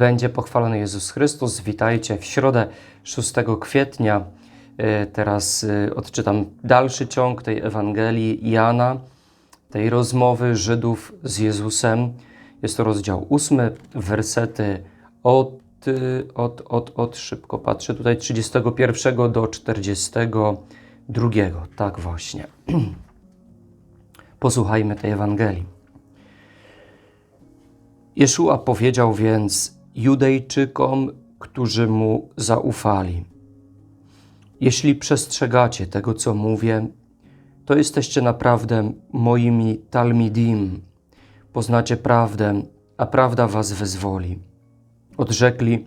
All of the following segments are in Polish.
będzie pochwalony Jezus Chrystus. Witajcie w środę 6 kwietnia. E, teraz e, odczytam dalszy ciąg tej Ewangelii Jana, tej rozmowy Żydów z Jezusem. Jest to rozdział 8, wersety od, e, od, od, od szybko patrzę tutaj, 31 do 42. Tak właśnie. Posłuchajmy tej Ewangelii. Jeszua powiedział więc Judejczykom, którzy mu zaufali: Jeśli przestrzegacie tego, co mówię, to jesteście naprawdę moimi talmidim. Poznacie prawdę, a prawda was wyzwoli. Odrzekli: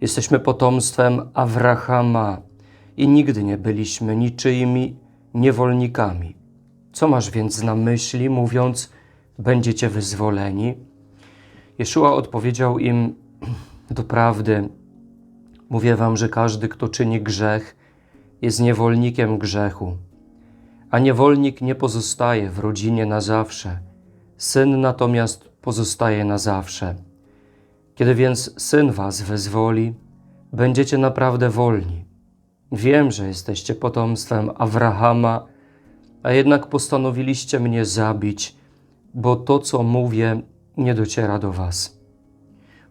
Jesteśmy potomstwem Abrahama i nigdy nie byliśmy niczyimi niewolnikami. Co masz więc na myśli, mówiąc: Będziecie wyzwoleni? Jeszua odpowiedział im: Doprawdy, mówię wam, że każdy, kto czyni grzech, jest niewolnikiem grzechu. A niewolnik nie pozostaje w rodzinie na zawsze, syn natomiast pozostaje na zawsze. Kiedy więc syn was wezwoli, będziecie naprawdę wolni. Wiem, że jesteście potomstwem Abrahama, a jednak postanowiliście mnie zabić, bo to, co mówię, nie dociera do Was.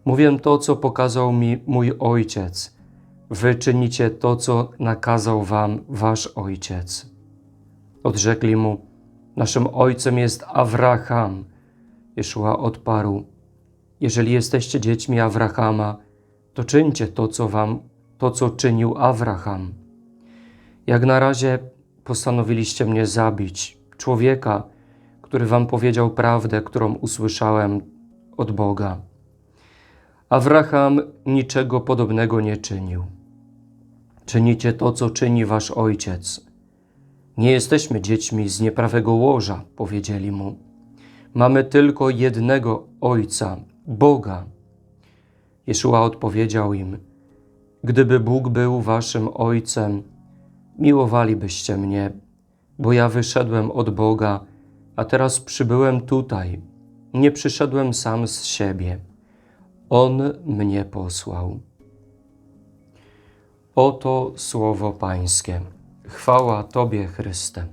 Mówię to, co pokazał mi mój ojciec. Wy czynicie to, co nakazał Wam Wasz ojciec. Odrzekli mu: Naszym ojcem jest Abraham. Jeszua odparł: Jeżeli jesteście dziećmi Abrahama, to czyńcie to, co Wam, to, co czynił Abraham. Jak na razie postanowiliście mnie zabić, człowieka, który wam powiedział prawdę, którą usłyszałem od Boga. Abraham niczego podobnego nie czynił. Czynicie to, co czyni wasz ojciec. Nie jesteśmy dziećmi z nieprawego łoża, powiedzieli mu. Mamy tylko jednego ojca, Boga. Jeszua odpowiedział im: Gdyby Bóg był waszym ojcem, miłowalibyście mnie, bo ja wyszedłem od Boga a teraz przybyłem tutaj. Nie przyszedłem sam z siebie. On mnie posłał. Oto słowo Pańskie. Chwała Tobie, Chryste.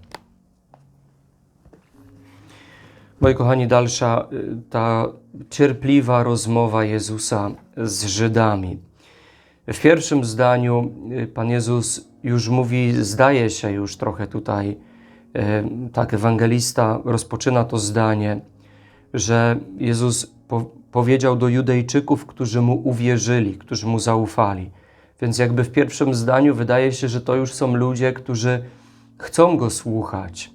Moi kochani, dalsza y, ta cierpliwa rozmowa Jezusa z Żydami. W pierwszym zdaniu y, Pan Jezus już mówi, zdaje się już trochę tutaj, tak ewangelista rozpoczyna to zdanie, że Jezus po powiedział do Judejczyków, którzy mu uwierzyli, którzy mu zaufali. Więc jakby w pierwszym zdaniu wydaje się, że to już są ludzie, którzy chcą go słuchać,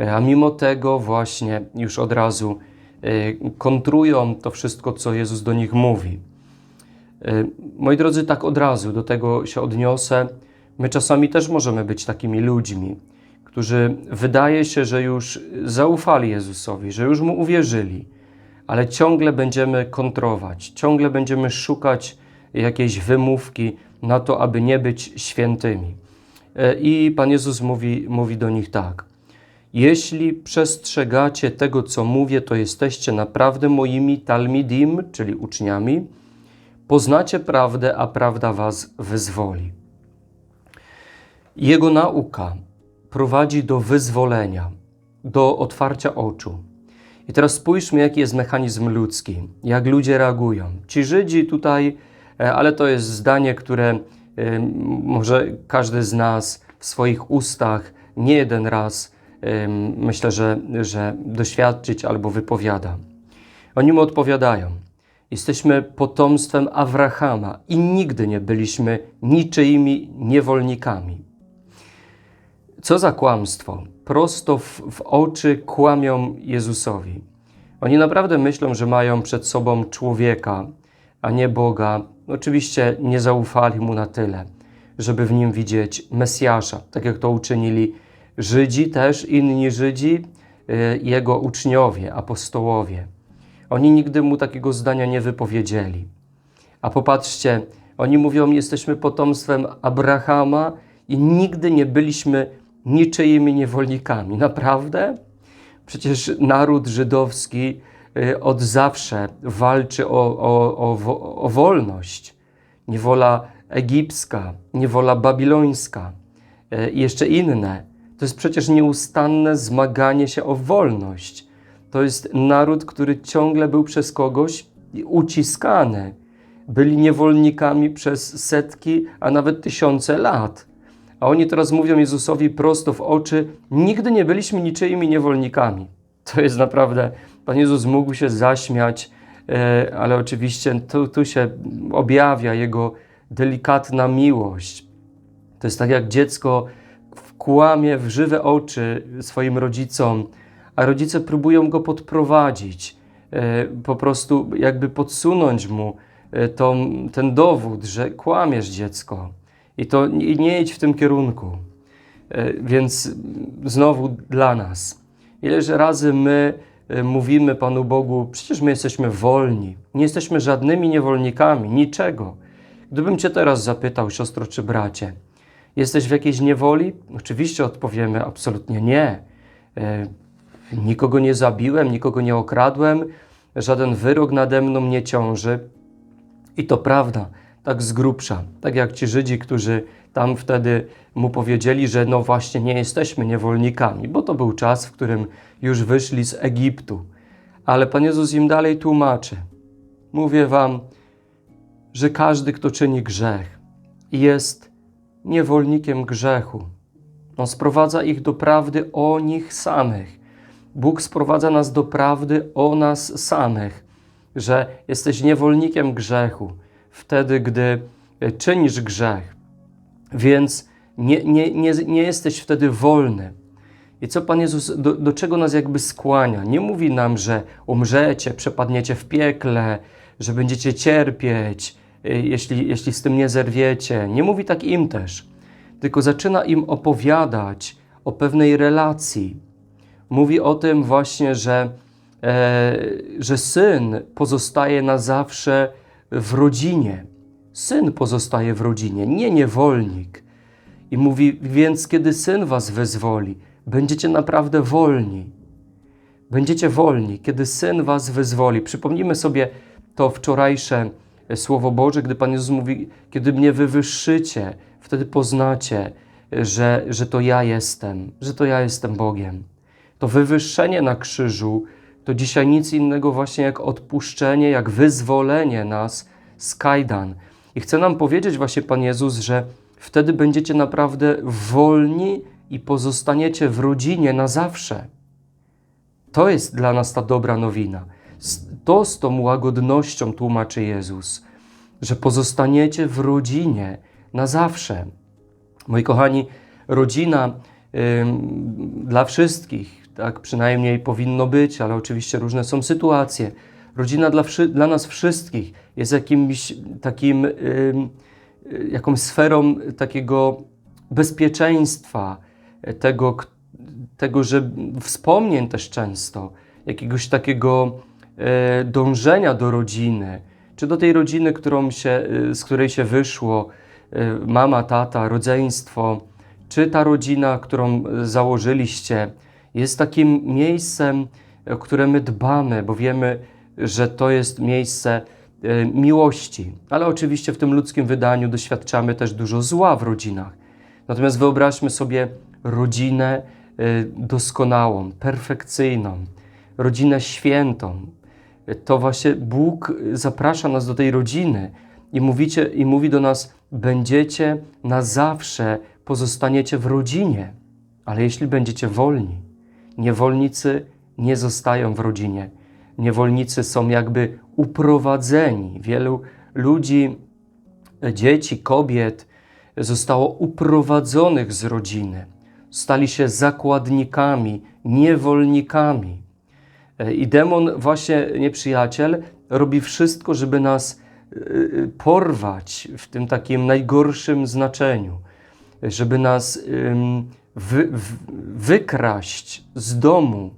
e, a mimo tego właśnie już od razu e, kontrują to wszystko, co Jezus do nich mówi. E, moi drodzy, tak od razu do tego się odniosę. My czasami też możemy być takimi ludźmi którzy wydaje się, że już zaufali Jezusowi, że już mu uwierzyli, ale ciągle będziemy kontrować, ciągle będziemy szukać jakiejś wymówki na to, aby nie być świętymi. E, I Pan Jezus mówi, mówi do nich tak. Jeśli przestrzegacie tego, co mówię, to jesteście naprawdę moimi talmidim, czyli uczniami. Poznacie prawdę, a prawda was wyzwoli. Jego nauka prowadzi do wyzwolenia, do otwarcia oczu. I teraz spójrzmy, jaki jest mechanizm ludzki, jak ludzie reagują. Ci Żydzi tutaj, e, ale to jest zdanie, które e, może każdy z nas w swoich ustach nie jeden raz e, myślę, że, że doświadczyć albo wypowiada. Oni mu odpowiadają: Jesteśmy potomstwem Abrahama i nigdy nie byliśmy niczyimi niewolnikami. Co za kłamstwo. Prosto w, w, oczy kłamią Jezusowi. Oni naprawdę myślą, że mają przed sobą człowieka, a nie Boga. Oczywiście nie zaufali mu na tyle, żeby w nim widzieć Mesjasza, tak jak to uczynili Żydzi, też inni Żydzi, y, jego uczniowie, apostołowie. Oni nigdy mu takiego zdania nie wypowiedzieli. A popatrzcie, oni mówią: Jesteśmy potomstwem Abrahama i nigdy nie byliśmy niczyimi niewolnikami. Naprawdę? Przecież naród żydowski y, od zawsze walczy o, o, o, o wolność. Niewola egipska, niewola babilońska y, i jeszcze inne. To jest przecież nieustanne zmaganie się o wolność. To jest naród, który ciągle był przez kogoś uciskany. Byli niewolnikami przez setki, a nawet tysiące lat. A oni teraz mówią Jezusowi prosto w oczy: Nigdy nie byliśmy niczyimi niewolnikami. To jest naprawdę, Pan Jezus mógł się zaśmiać, e, ale oczywiście tu, tu się objawia Jego delikatna miłość. To jest tak jak dziecko kłamie w żywe oczy swoim rodzicom, a rodzice próbują go podprowadzić, e, po prostu jakby podsunąć mu e, tą, ten dowód, że kłamiesz dziecko i to nie, nie idź w tym kierunku. E, Więc znowu dla nas, ileż razy my e, mówimy Panu Bogu, przecież my jesteśmy wolni, nie jesteśmy żadnymi niewolnikami, niczego. Gdybym Cię teraz zapytał, siostro czy bracie, jesteś w jakiejś niewoli? Oczywiście odpowiemy absolutnie nie. E, Nikogo nie zabiłem, nikogo nie okradłem, żaden wyrok nade mną nie ciąży. I to prawda, tak z grubsza. Tak jak ci Żydzi, którzy tam wtedy mu powiedzieli, że no właśnie nie jesteśmy niewolnikami, bo to był czas, w którym już wyszli z Egiptu. Ale Pan Jezus im dalej tłumaczy. Mówię wam, że każdy, kto czyni grzech, jest niewolnikiem grzechu. On sprowadza ich do prawdy o nich samych. Bóg sprowadza nas do prawdy o nas samych, że jesteś niewolnikiem grzechu wtedy, gdy e, czynisz grzech, więc nie, nie, nie, nie jesteś wtedy wolny. I co Pan Jezus, do, do czego nas jakby skłania? Nie mówi nam, że umrzecie, przepadniecie w piekle, że będziecie cierpieć, y, jeśli, jeśli z tym nie zerwiecie. Nie mówi tak im też, tylko zaczyna im opowiadać o pewnej relacji. Mówi o tym właśnie, że, e, że syn pozostaje na zawsze w rodzinie. Syn pozostaje w rodzinie, nie niewolnik. I mówi, więc kiedy syn was wyzwoli, będziecie naprawdę wolni. Będziecie wolni, kiedy syn was wyzwoli. Przypomnijmy sobie to wczorajsze Słowo Boże, gdy Pan Jezus mówi, kiedy mnie wywyższycie, wtedy poznacie, że, że to ja jestem, że to ja jestem Bogiem. To wywyższenie na krzyżu to dzisiaj nic innego właśnie jak odpuszczenie, jak wyzwolenie nas z kajdan. I chce nam powiedzieć właśnie Pan Jezus, że wtedy będziecie naprawdę wolni i pozostaniecie w rodzinie na zawsze. To jest dla nas ta dobra nowina. To z tą łagodnością tłumaczy Jezus, że pozostaniecie w rodzinie na zawsze. Moi kochani, rodzina ym, dla wszystkich, tak przynajmniej powinno być, ale oczywiście różne są sytuacje. Rodzina dla, dla nas wszystkich jest jakimś takim, ym, jakąś sferą takiego bezpieczeństwa, tego, tego, że wspomnień też często, jakiegoś takiego e, dążenia do rodziny, czy do tej rodziny, którą się, z której się wyszło, e, mama, tata, rodzeństwo, czy ta rodzina, którą założyliście, jest takim miejscem, o które my dbamy, bo wiemy, że to jest miejsce e, miłości. Ale oczywiście w tym ludzkim wydaniu doświadczamy też dużo zła w rodzinach. Natomiast wyobraźmy sobie rodzinę doskonałą, perfekcyjną, rodzinę świętą. To właśnie Bóg zaprasza nas do tej rodziny i, mówicie, i mówi do nas: Będziecie na zawsze, pozostaniecie w rodzinie, ale jeśli będziecie wolni, niewolnicy nie zostają w rodzinie. Niewolnicy są jakby uprowadzeni. Wielu ludzi, dzieci, kobiet zostało uprowadzonych z rodziny stali się zakładnikami, niewolnikami. I demon, właśnie nieprzyjaciel, robi wszystko, żeby nas porwać w tym takim najgorszym znaczeniu, żeby nas wy, wykraść z domu,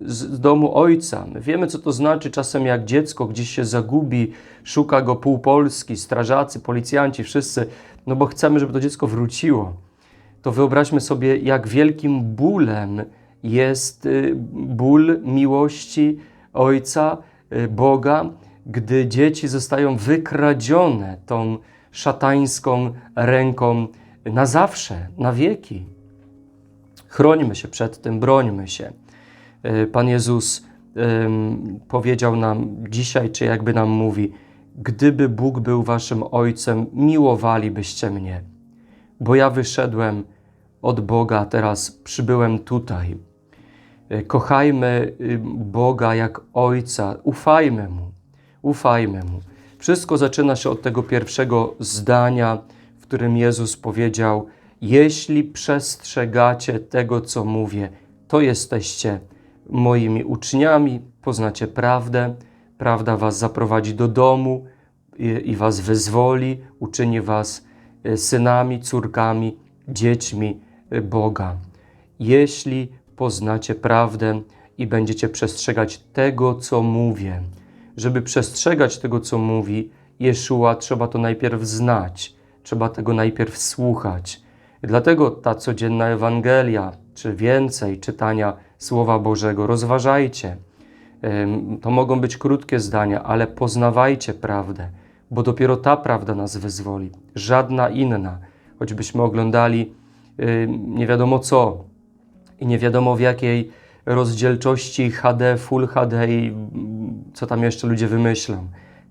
z domu ojca. My wiemy, co to znaczy czasem, jak dziecko gdzieś się zagubi, szuka go pół Polski, strażacy, policjanci, wszyscy, no bo chcemy, żeby to dziecko wróciło to wyobraźmy sobie, jak wielkim bólem jest ból miłości Ojca, y, Boga, gdy dzieci zostają wykradzione tą szatańską ręką na zawsze, na wieki. Chrońmy się przed tym, brońmy się. Y, Pan Jezus powiedział nam dzisiaj, czy jakby nam mówi: Gdyby Bóg był waszym ojcem, miłowalibyście mnie, bo ja wyszedłem od Boga, teraz przybyłem tutaj. Y, Kochajmy y, Boga jak Ojca, ufajmy Mu, ufajmy Mu. Wszystko zaczyna się od tego pierwszego zdania, w którym Jezus powiedział: Jeśli przestrzegacie tego, co mówię, to jesteście moimi uczniami, poznacie prawdę, prawda was zaprowadzi do domu i, i was wyzwoli, uczyni was y, synami, córkami, dziećmi y, Boga. Jeśli poznacie prawdę i będziecie przestrzegać tego, co mówię. Żeby przestrzegać tego, co mówi Jeszua, trzeba to najpierw znać, trzeba tego najpierw słuchać. Dlatego ta codzienna Ewangelia, czy więcej czytania Słowa Bożego, rozważajcie. To mogą być krótkie zdania, ale poznawajcie prawdę, bo dopiero ta prawda nas wyzwoli, żadna inna. Choćbyśmy oglądali nie wiadomo co i nie wiadomo w jakiej rozdzielczości HD, Full HD i co tam jeszcze ludzie wymyślą.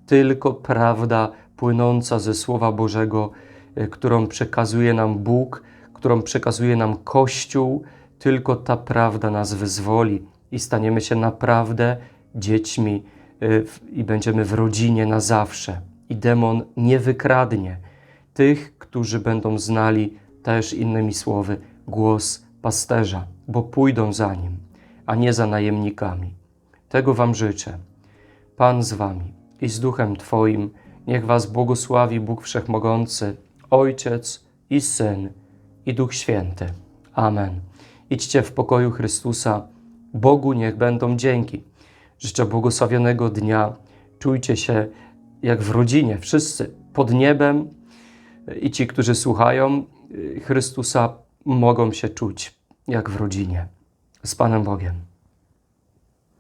Tylko prawda płynąca ze Słowa Bożego, którą przekazuje nam Bóg, którą przekazuje nam Kościół, tylko ta prawda nas wyzwoli i staniemy się naprawdę dziećmi y, i będziemy w rodzinie na zawsze. I demon nie wykradnie tych, którzy będą znali też innymi słowy głos pasterza, bo pójdą za nim, a nie za najemnikami. Tego Wam życzę. Pan z Wami i z Duchem Twoim, niech Was błogosławi Bóg Wszechmogący, Ojciec i Syn i Duch Święty. Amen. Idźcie w pokoju Chrystusa. Bogu niech będą dzięki. Życzę błogosławionego dnia. Czujcie się jak w rodzinie, wszyscy pod niebem i ci, którzy słuchają y, Chrystusa, mogą się czuć jak w rodzinie. Z Panem Bogiem.